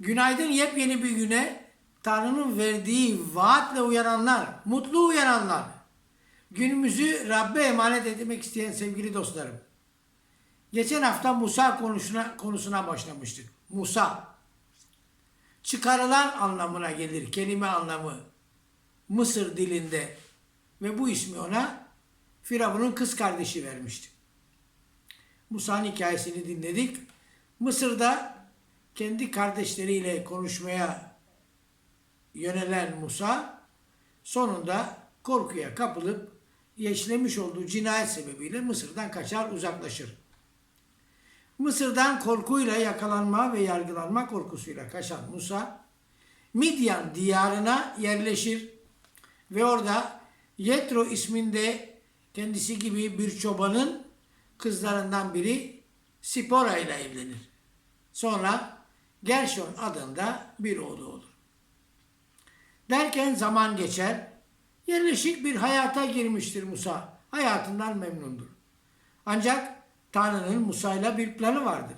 Günaydın yepyeni bir güne Tanrı'nın verdiği vaatle uyananlar, mutlu uyananlar. Günümüzü Rabbe emanet etmek isteyen sevgili dostlarım. Geçen hafta Musa konusuna, konusuna başlamıştık. Musa. Çıkarılan anlamına gelir kelime anlamı. Mısır dilinde. Ve bu ismi ona Firavun'un kız kardeşi vermişti. Musa'nın hikayesini dinledik. Mısır'da kendi kardeşleriyle konuşmaya yönelen Musa sonunda korkuya kapılıp işlemiş olduğu cinayet sebebiyle Mısır'dan kaçar uzaklaşır. Mısır'dan korkuyla yakalanma ve yargılanma korkusuyla kaçan Musa Midyan diyarına yerleşir ve orada Yetro isminde kendisi gibi bir çobanın kızlarından biri Sipora ile evlenir. Sonra Gershon adında bir oğlu olur. Derken zaman geçer, yerleşik bir hayata girmiştir Musa. Hayatından memnundur. Ancak Tanrı'nın Musa'yla bir planı vardır.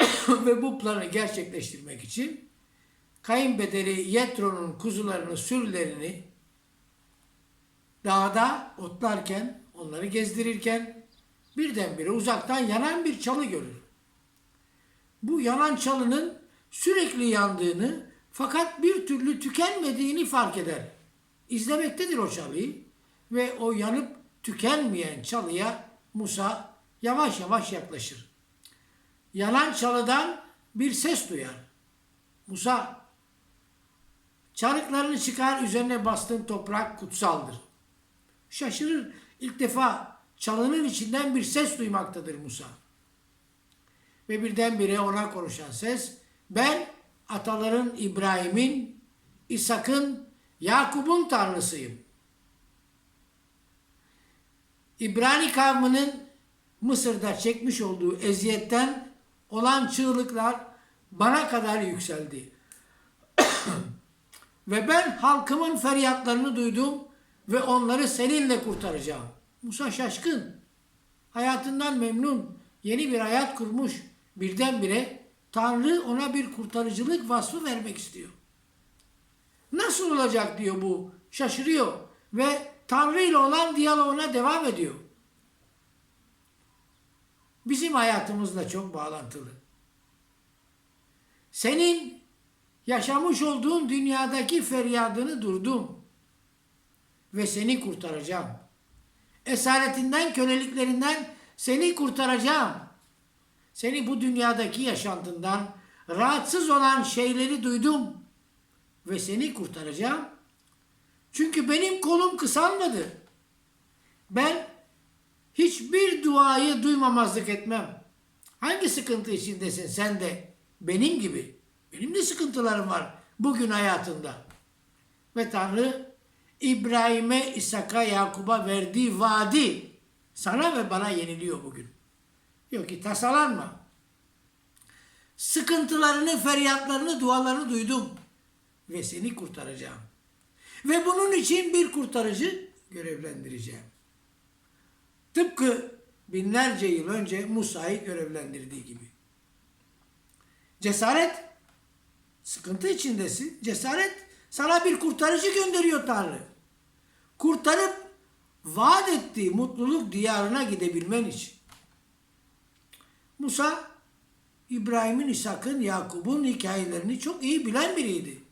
Ve bu planı gerçekleştirmek için kayınbederi Yetro'nun kuzularını, sürülerini dağda otlarken, onları gezdirirken birdenbire uzaktan yanan bir çalı görür. Bu yanan çalının sürekli yandığını fakat bir türlü tükenmediğini fark eder. İzlemektedir o çalıyı ve o yanıp tükenmeyen çalıya Musa yavaş yavaş yaklaşır. Yanan çalıdan bir ses duyar. Musa, çarıklarını çıkar üzerine bastığın toprak kutsaldır. Şaşırır. İlk defa çalının içinden bir ses duymaktadır Musa. Ve birdenbire ona konuşan ses, ben ataların İbrahim'in, İshak'ın, Yakup'un tanrısıyım. İbrani kavminin Mısır'da çekmiş olduğu eziyetten olan çığlıklar bana kadar yükseldi. ve ben halkımın feryatlarını duydum ve onları seninle kurtaracağım. Musa şaşkın. Hayatından memnun. Yeni bir hayat kurmuş. Birdenbire Tanrı ona bir kurtarıcılık vasfı vermek istiyor. Nasıl olacak diyor bu. Şaşırıyor ve Tanrı ile olan diyaloğuna devam ediyor. Bizim hayatımızla çok bağlantılı. Senin yaşamış olduğun dünyadaki feryadını durdum ve seni kurtaracağım. Esaretinden, köleliklerinden seni kurtaracağım. Seni bu dünyadaki yaşantından rahatsız olan şeyleri duydum ve seni kurtaracağım. Çünkü benim kolum kısalmadı. Ben hiçbir duayı duymamazlık etmem. Hangi sıkıntı içindesin sen de benim gibi. Benim de sıkıntılarım var bugün hayatında. Ve Tanrı İbrahim'e, İshak'a, Yakub'a verdiği vaadi sana ve bana yeniliyor bugün. Diyor ki tasalanma. Sıkıntılarını, feryatlarını, dualarını duydum ve seni kurtaracağım. Ve bunun için bir kurtarıcı görevlendireceğim. Tıpkı binlerce yıl önce Musa'yı görevlendirdiği gibi. Cesaret, sıkıntı içindesin. Cesaret, sana bir kurtarıcı gönderiyor Tanrı. Kurtarıp vaat ettiği mutluluk diyarına gidebilmen için. Musa, İbrahim'in, İshak'ın, Yakup'un hikayelerini çok iyi bilen biriydi.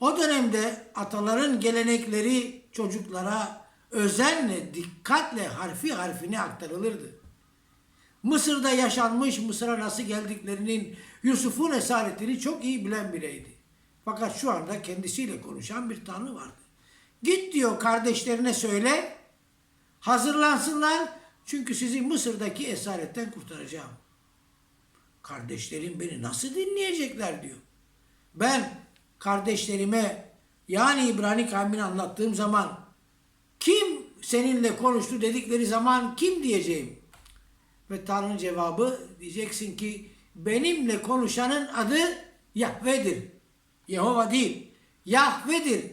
O dönemde ataların gelenekleri çocuklara özenle, dikkatle harfi harfine aktarılırdı. Mısır'da yaşanmış, Mısır'a nasıl geldiklerinin, Yusuf'un esaretini çok iyi bilen biriydi. Fakat şu anda kendisiyle konuşan bir Tanrı vardı. Git diyor kardeşlerine söyle, hazırlansınlar çünkü sizi Mısır'daki esaretten kurtaracağım. Kardeşlerim beni nasıl dinleyecekler diyor. Ben kardeşlerime yani İbrani kavmini anlattığım zaman kim seninle konuştu dedikleri zaman kim diyeceğim? Ve Tanrı'nın cevabı diyeceksin ki benimle konuşanın adı Yahve'dir. Yehova değil. Yahve'dir.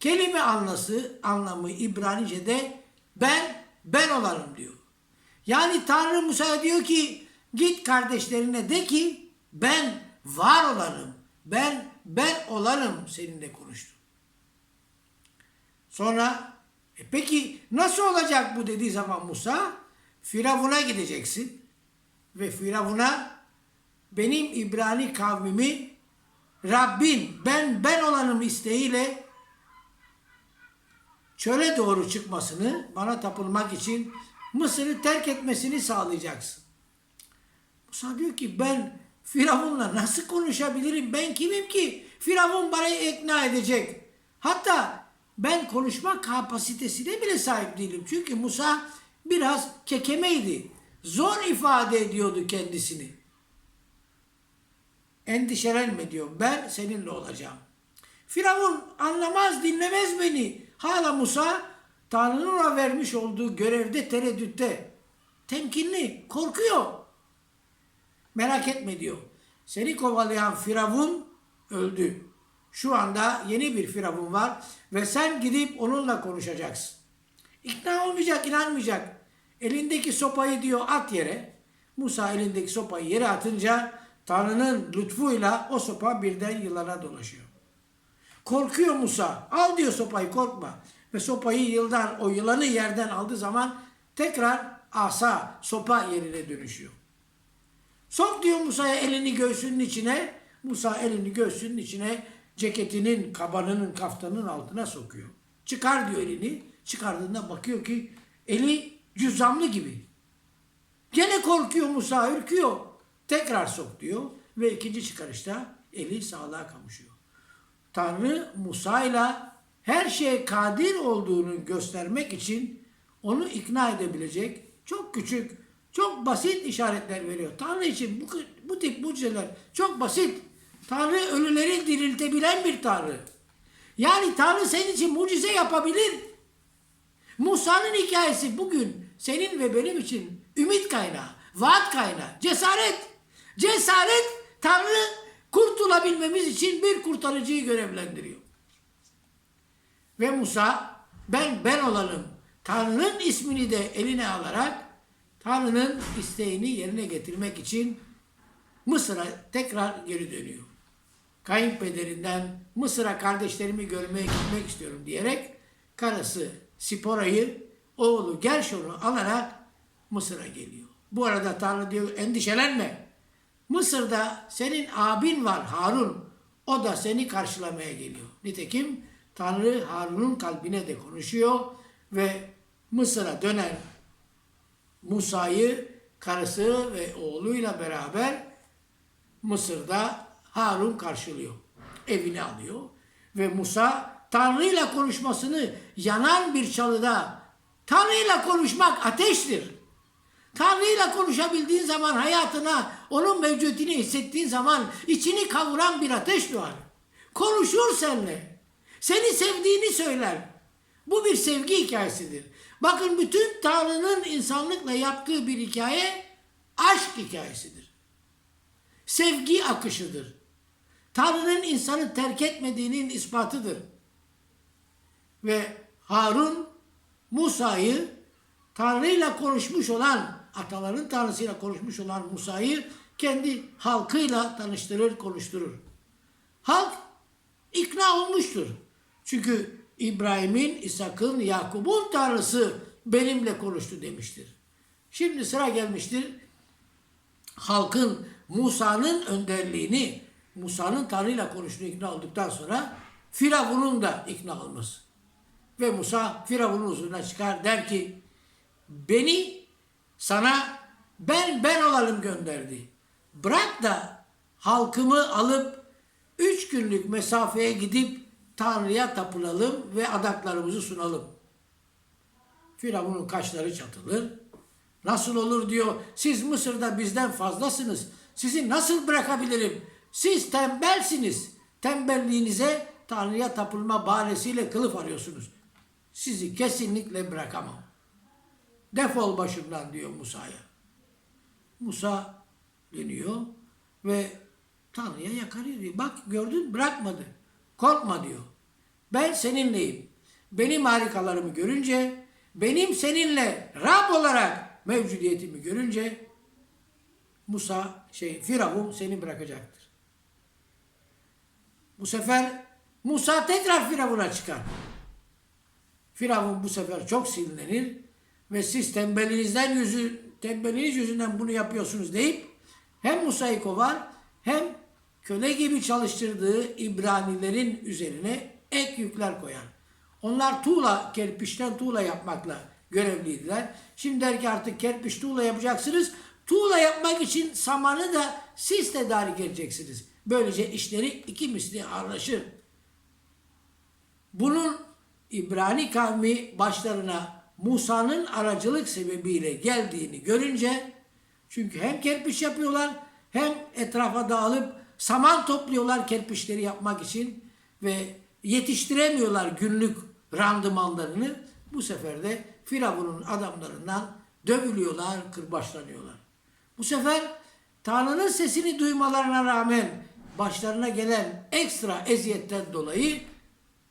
Kelime anlası, anlamı İbranice'de ben, ben olarım diyor. Yani Tanrı Musa'ya diyor ki git kardeşlerine de ki ben var olanım. Ben ben olanım seninle konuştu. Sonra e peki nasıl olacak bu dediği zaman Musa Firavun'a gideceksin ve Firavun'a benim İbrani kavmimi Rabbin ben ben olanım isteğiyle çöle doğru çıkmasını bana tapılmak için Mısır'ı terk etmesini sağlayacaksın. Musa diyor ki ben Firavun'la nasıl konuşabilirim? Ben kimim ki? Firavun bana ikna edecek. Hatta ben konuşma kapasitesine bile sahip değilim. Çünkü Musa biraz kekemeydi. Zor ifade ediyordu kendisini. Endişelenme diyor. Ben seninle olacağım. Firavun anlamaz, dinlemez beni. Hala Musa Tanrı'nın ona vermiş olduğu görevde tereddütte. Temkinli, korkuyor. Merak etme diyor. Seni kovalayan Firavun öldü. Şu anda yeni bir Firavun var ve sen gidip onunla konuşacaksın. İkna olmayacak, inanmayacak. Elindeki sopayı diyor at yere. Musa elindeki sopayı yere atınca Tanrı'nın lütfuyla o sopa birden yılana dolaşıyor. Korkuyor Musa. Al diyor sopayı korkma. Ve sopayı yıldan o yılanı yerden aldığı zaman tekrar asa sopa yerine dönüşüyor. Sok diyor Musa'ya elini göğsünün içine. Musa elini göğsünün içine ceketinin, kabanının, kaftanın altına sokuyor. Çıkar diyor elini. Çıkardığında bakıyor ki eli cüzamlı gibi. Gene korkuyor Musa, ürküyor. Tekrar sok diyor ve ikinci çıkarışta eli sağlığa kavuşuyor. Tanrı Musa ile her şeye kadir olduğunu göstermek için onu ikna edebilecek çok küçük, çok basit işaretler veriyor. Tanrı için bu, bu tip mucizeler çok basit. Tanrı ölüleri diriltebilen bir Tanrı. Yani Tanrı senin için mucize yapabilir. Musa'nın hikayesi bugün senin ve benim için ümit kaynağı, vaat kaynağı, cesaret. Cesaret Tanrı kurtulabilmemiz için bir kurtarıcıyı görevlendiriyor. Ve Musa ben ben olalım Tanrı'nın ismini de eline alarak Tanrı'nın isteğini yerine getirmek için Mısır'a tekrar geri dönüyor. Kayınpederinden Mısır'a kardeşlerimi görmeye gitmek istiyorum diyerek karısı Sipora'yı oğlu Gershon'u alarak Mısır'a geliyor. Bu arada Tanrı diyor endişelenme. Mısır'da senin abin var Harun. O da seni karşılamaya geliyor. Nitekim Tanrı Harun'un kalbine de konuşuyor ve Mısır'a dönen Musa'yı karısı ve oğluyla beraber Mısır'da Harun karşılıyor. Evine alıyor ve Musa Tanrı'yla konuşmasını yanan bir çalıda Tanrı'yla konuşmak ateştir. Tanrı'yla konuşabildiğin zaman hayatına onun mevcudiyetini hissettiğin zaman içini kavuran bir ateş doğar. Konuşur seninle. Seni sevdiğini söyler. Bu bir sevgi hikayesidir. Bakın bütün Tanrı'nın insanlıkla yaptığı bir hikaye aşk hikayesidir. Sevgi akışıdır. Tanrı'nın insanı terk etmediğinin ispatıdır. Ve Harun Musa'yı Tanrı'yla konuşmuş olan, ataların Tanrısıyla konuşmuş olan Musa'yı kendi halkıyla tanıştırır, konuşturur. Halk ikna olmuştur. Çünkü İbrahim'in, İshak'ın, Yakup'un Tanrısı benimle konuştu demiştir. Şimdi sıra gelmiştir. Halkın Musa'nın önderliğini, Musa'nın Tanrı'yla konuştuğunu ikna olduktan sonra Firavun'un da ikna olması. Ve Musa Firavun'un huzuruna çıkar der ki beni sana ben ben olalım gönderdi. Bırak da halkımı alıp üç günlük mesafeye gidip Tanrı'ya tapınalım ve adaklarımızı sunalım. Firavun'un kaşları çatılır. Nasıl olur diyor. Siz Mısır'da bizden fazlasınız. Sizi nasıl bırakabilirim? Siz tembelsiniz. Tembelliğinize Tanrı'ya tapılma bahanesiyle kılıf arıyorsunuz. Sizi kesinlikle bırakamam. Defol başımdan diyor Musa'ya. Musa dönüyor ve Tanrı'ya yakarıyor diyor. Bak gördün bırakmadı. Korkma diyor. Ben seninleyim. Benim harikalarımı görünce, benim seninle Rab olarak mevcudiyetimi görünce Musa şey Firavun seni bırakacaktır. Bu sefer Musa tekrar Firavun'a çıkar. Firavun bu sefer çok sinirlenir ve siz tembelinizden yüzü, tembeliniz yüzünden bunu yapıyorsunuz deyip hem Musa'yı kovar hem köle gibi çalıştırdığı İbranilerin üzerine ek yükler koyar. Onlar tuğla, kerpiçten tuğla yapmakla görevliydiler. Şimdi der ki artık kerpiç tuğla yapacaksınız. Tuğla yapmak için samanı da siz tedarik edeceksiniz. Böylece işleri iki misli ağırlaşır. Bunun İbrani kavmi başlarına Musa'nın aracılık sebebiyle geldiğini görünce çünkü hem kerpiç yapıyorlar hem etrafa dağılıp saman topluyorlar kerpiçleri yapmak için ve yetiştiremiyorlar günlük randımanlarını. Bu sefer de Firavun'un adamlarından dövülüyorlar, kırbaçlanıyorlar. Bu sefer Tanrı'nın sesini duymalarına rağmen başlarına gelen ekstra eziyetten dolayı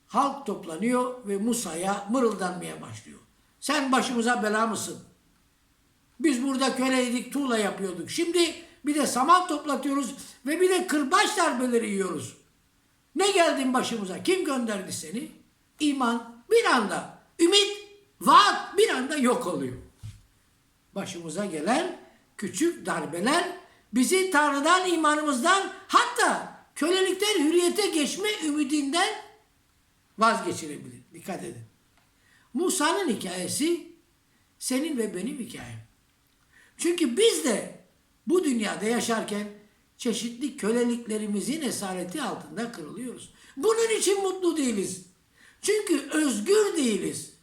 halk toplanıyor ve Musa'ya mırıldanmaya başlıyor. Sen başımıza bela mısın? Biz burada köleydik, tuğla yapıyorduk. Şimdi bir de saman toplatıyoruz ve bir de kırbaç darbeleri yiyoruz. Ne geldin başımıza? Kim gönderdi seni? İman bir anda, ümit, vaat bir anda yok oluyor. Başımıza gelen küçük darbeler bizi Tanrı'dan, imanımızdan hatta kölelikten hürriyete geçme ümidinden vazgeçirebilir. Dikkat edin. Musa'nın hikayesi senin ve benim hikayem. Çünkü biz de bu dünyada yaşarken çeşitli köleliklerimizin esareti altında kırılıyoruz. Bunun için mutlu değiliz. Çünkü özgür değiliz.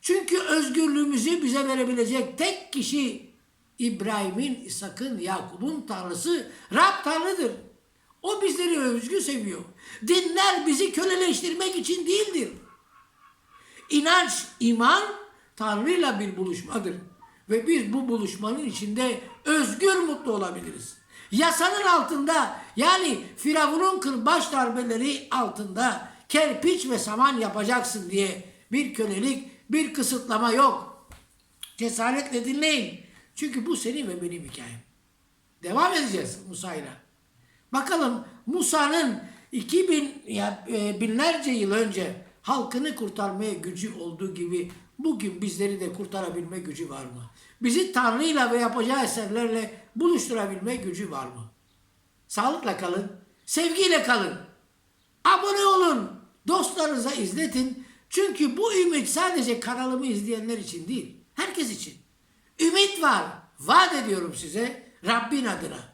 Çünkü özgürlüğümüzü bize verebilecek tek kişi İbrahim'in, İshak'ın, Yakup'un tanrısı Rab Tanrı'dır. O bizleri özgür seviyor. Dinler bizi köleleştirmek için değildir. İnanç, iman Tanrı'yla bir buluşmadır. Ve biz bu buluşmanın içinde özgür mutlu olabiliriz. Yasanın altında yani Firavun'un kırbaç darbeleri altında kerpiç ve saman yapacaksın diye bir kölelik, bir kısıtlama yok. Cesaretle dinleyin. Çünkü bu senin ve benim hikayem. Devam edeceğiz Musa'yla. Bakalım Musa'nın 2000 ya e, binlerce yıl önce halkını kurtarmaya gücü olduğu gibi bugün bizleri de kurtarabilme gücü var mı? Bizi Tanrı'yla ve yapacağı eserlerle buluşturabilme gücü var mı? Sağlıkla kalın, sevgiyle kalın. Abone olun, dostlarınıza izletin. Çünkü bu ümit sadece kanalımı izleyenler için değil, herkes için. Ümit var, vaat ediyorum size Rabbin adına.